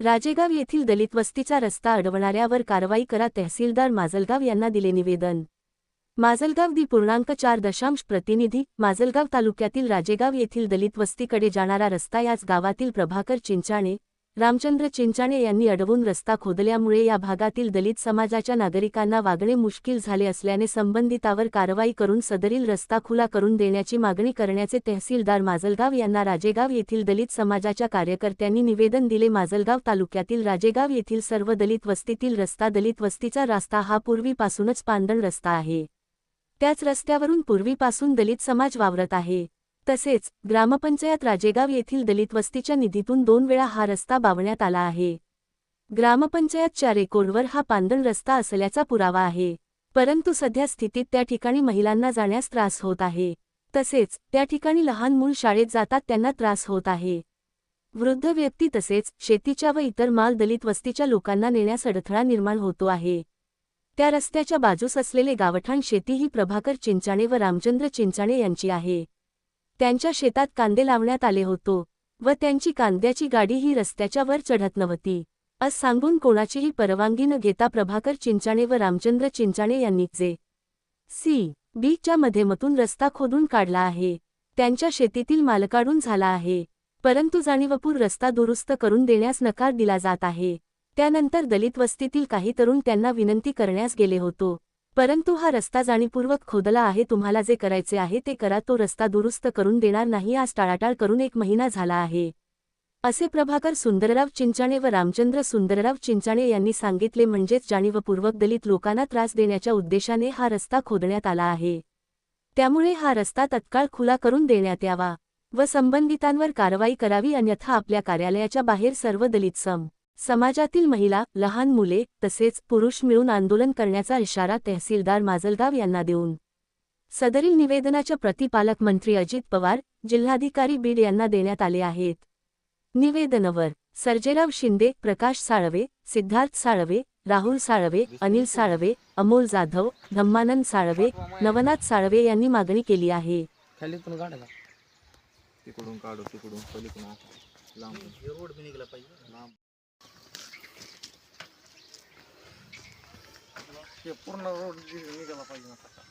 राजेगाव येथील दलित वस्तीचा रस्ता अडवणाऱ्यावर कारवाई करा तहसीलदार माजलगाव यांना दिले निवेदन. माजलगाव दि पूर्णांक चार दशांश प्रतिनिधी माजलगाव तालुक्यातील राजेगाव येथील दलित वस्तीकडे जाणारा रस्ता याच गावातील प्रभाकर चिंचाणे रामचंद्र चिंचाणे यांनी अडवून रस्ता खोदल्यामुळे या भागातील दलित समाजाच्या नागरिकांना वागणे मुश्किल झाले असल्याने संबंधितावर कारवाई करून सदरील रस्ता खुला करून देण्याची मागणी करण्याचे तहसीलदार माजलगाव यांना राजेगाव येथील दलित समाजाच्या कार्यकर्त्यांनी निवेदन दिले. माजलगाव तालुक्यातील राजेगाव येथील सर्व दलित वस्तीतील रस्ता दलित वस्तीचा रस्ता हा पूर्वीपासूनच पांदण रस्ता आहे. त्याच रस्त्यावरून पूर्वीपासून दलित समाज वावरत आहे. तसेच ग्रामपंचायत राजेगाव येथील दलित वस्तीच्या निधीतून दोन वेळा हा रस्ता बावण्यात आला आहे. ग्रामपंचायतच्या रेकॉर्डवर हा पांदण रस्ता असल्याचा पुरावा आहे. परंतु सध्या स्थितीत त्या ठिकाणी महिलांना जाण्यास त्रास होत आहे. तसेच त्या ठिकाणी लहान मूल शाळेत जातात त्यांना त्रास होत आहे. वृद्ध व्यक्ती तसेच शेतीच्या व इतर माल दलित वस्तीच्या लोकांना नेण्यास अडथळा निर्माण होतो आहे. त्या रस्त्याच्या बाजूस असलेले गावठाण शेती ही प्रभाकर चिंचाणे व रामचंद्र चिंचाणे यांची आहे. त्यांच्या शेतात कांदे लावण्यात आले होतो व त्यांची कांद्याची गाडी ही रस्त्याच्या वर चढत नव्हती. अस सांगून कोणाचीही परवानगी न घेता प्रभाकर चिंचाणे व रामचंद्र चिंचाणे यांनी जे सी बीच्या मध्यमतून रस्ता खोदून काढला आहे त्यांच्या शेतीतील माल काढून झाला आहे परंतु जाणीवपूर रस्ता दुरुस्त करून देण्यास नकार दिला जात आहे. त्यानंतर दलित वस्तीतील काही तरुण त्यांना विनंती करण्यास गेले होतो. परंतु हा रस्ता जाणीवपूर्वक खोदला आहे तुम्हाला जे करायचे आहे ते करा तो रस्ता दुरुस्त करून देणार नाही आज टाळाटाळ करून एक महिना झाला आहे. असे प्रभाकर सुंदरराव चिंचाणे व रामचंद्र सुंदरराव चिंचाणे यांनी सांगितले म्हणजेच जाणीवपूर्वक दलित लोकांना त्रास देण्याच्या उद्देशाने हा रस्ता खोदण्यात आला आहे. त्यामुळे हा रस्ता तत्काळ खुला करून देण्यात यावा व संबंधितांवर कारवाई करावी अन्यथा आपल्या कार्यालयाच्या बाहेर सर्व दलित सम समाजातील महिला लहान मुले तसेच पुरुष मिळून आंदोलन करण्याचा इशारा तहसीलदार माजलगाव यांना देऊन. सदरील निवेदनाच्या प्रति पालकमंत्री अजित पवार जिल्हाधिकारी बीड यांना देण्यात आले आहेत. निवेदनवर सर्जेराव शिंदे प्रकाश साळवे सिद्धार्थ साळवे राहुल साळवे अनिल साळवे अमोल जाधव धम्मानंद साळवे नवनाथ साळवे यांनी मागणी केली आहे. खालीतून काढा तिकडून काढू तिकडून पलीकडून लांब रोड बी निघाला पाहिजे लांब हे पूर्ण रोड निघाला पाहिजे आता